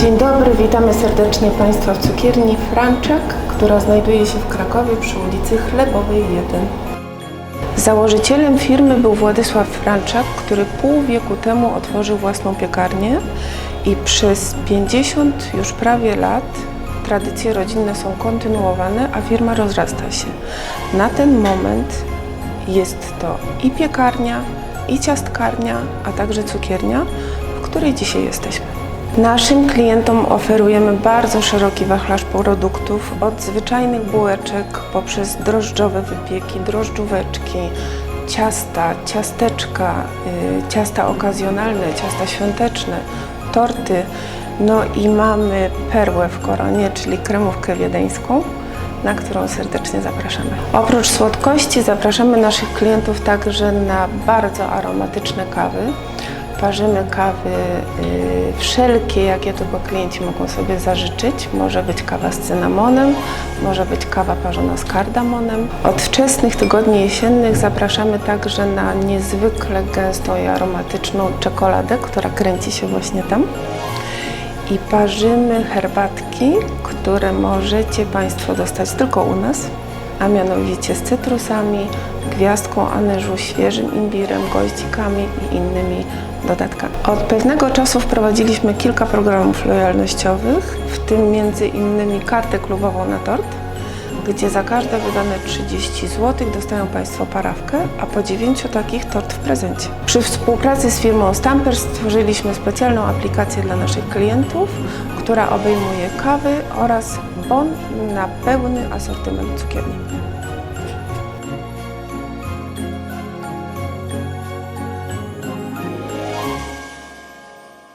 Dzień dobry, witamy serdecznie Państwa w cukierni Franczak, która znajduje się w Krakowie przy ulicy Chlebowej 1. Założycielem firmy był Władysław Franczak, który pół wieku temu otworzył własną piekarnię i przez 50 już prawie lat tradycje rodzinne są kontynuowane, a firma rozrasta się. Na ten moment jest to i piekarnia, i ciastkarnia, a także cukiernia, w której dzisiaj jesteśmy. Naszym klientom oferujemy bardzo szeroki wachlarz produktów, od zwyczajnych bułeczek poprzez drożdżowe wypieki, drożdżóweczki, ciasta, ciasteczka, y, ciasta okazjonalne, ciasta świąteczne, torty. No i mamy perłę w koronie, czyli kremówkę wiedeńską na którą serdecznie zapraszamy. Oprócz słodkości zapraszamy naszych klientów także na bardzo aromatyczne kawy. Parzymy kawy y, wszelkie, jakie tylko klienci mogą sobie zażyczyć. Może być kawa z cynamonem, może być kawa parzona z kardamonem. Od wczesnych tygodni jesiennych zapraszamy także na niezwykle gęstą i aromatyczną czekoladę, która kręci się właśnie tam i parzymy herbatki, które możecie Państwo dostać tylko u nas, a mianowicie z cytrusami, gwiazdką anyżu, świeżym imbirem, goździkami i innymi dodatkami. Od pewnego czasu wprowadziliśmy kilka programów lojalnościowych, w tym między innymi kartę klubową na tort, gdzie za każde wydane 30 zł dostają Państwo parawkę, a po 9 takich tort w prezencie. Przy współpracy z firmą Stamper stworzyliśmy specjalną aplikację dla naszych klientów, która obejmuje kawy oraz bon na pełny asortyment cukierni.